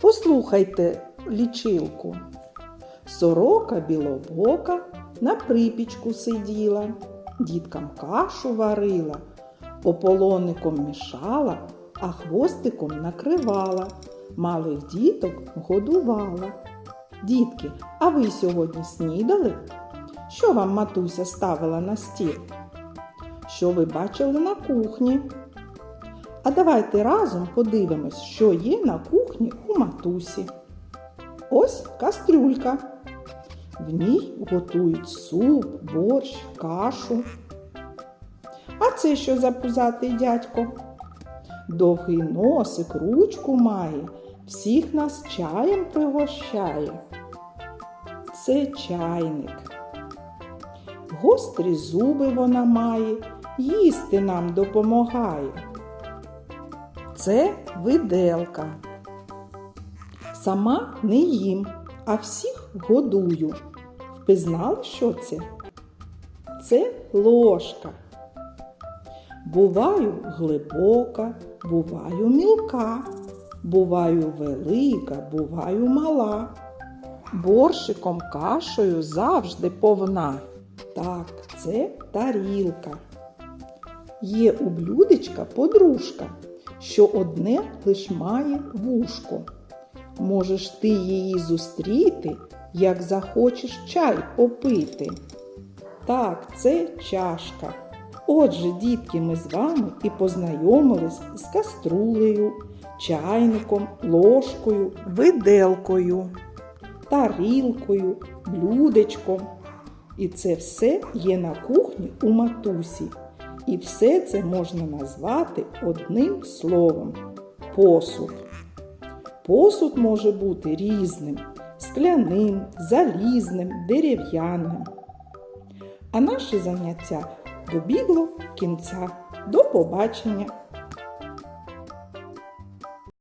Послухайте лічилку. Сорока білобока на припічку сиділа, діткам кашу варила, ополоником мішала, а хвостиком накривала, малих діток годувала. Дітки, а ви сьогодні снідали? Що вам матуся ставила на стіл? Що ви бачили на кухні? А давайте разом подивимось, що є на кухні у матусі. Ось кастрюлька. В ній готують суп, борщ, кашу. А це що за пузатий дядько? Довгий носик, ручку має, всіх нас чаєм пригощає. Це чайник. Гострі зуби вона має, їсти нам допомагає. Це виделка. Сама не їм, а всіх годую. Впізнали, що це? Це ложка. Буваю глибока, буваю мілка, буваю велика, буваю мала. Борщиком кашею завжди повна. Так, це тарілка. Є у блюдечка подружка, що одне лиш має вушко. Можеш ти її зустріти, як захочеш чай попити. Так, це чашка. Отже, дітки, ми з вами і познайомились з каструлею, чайником, ложкою, виделкою, тарілкою, блюдечком. І це все є на кухні у матусі. І все це можна назвати одним словом посуд. Посуд може бути різним, скляним, залізним, дерев'яним. А наше заняття добігло кінця. До побачення!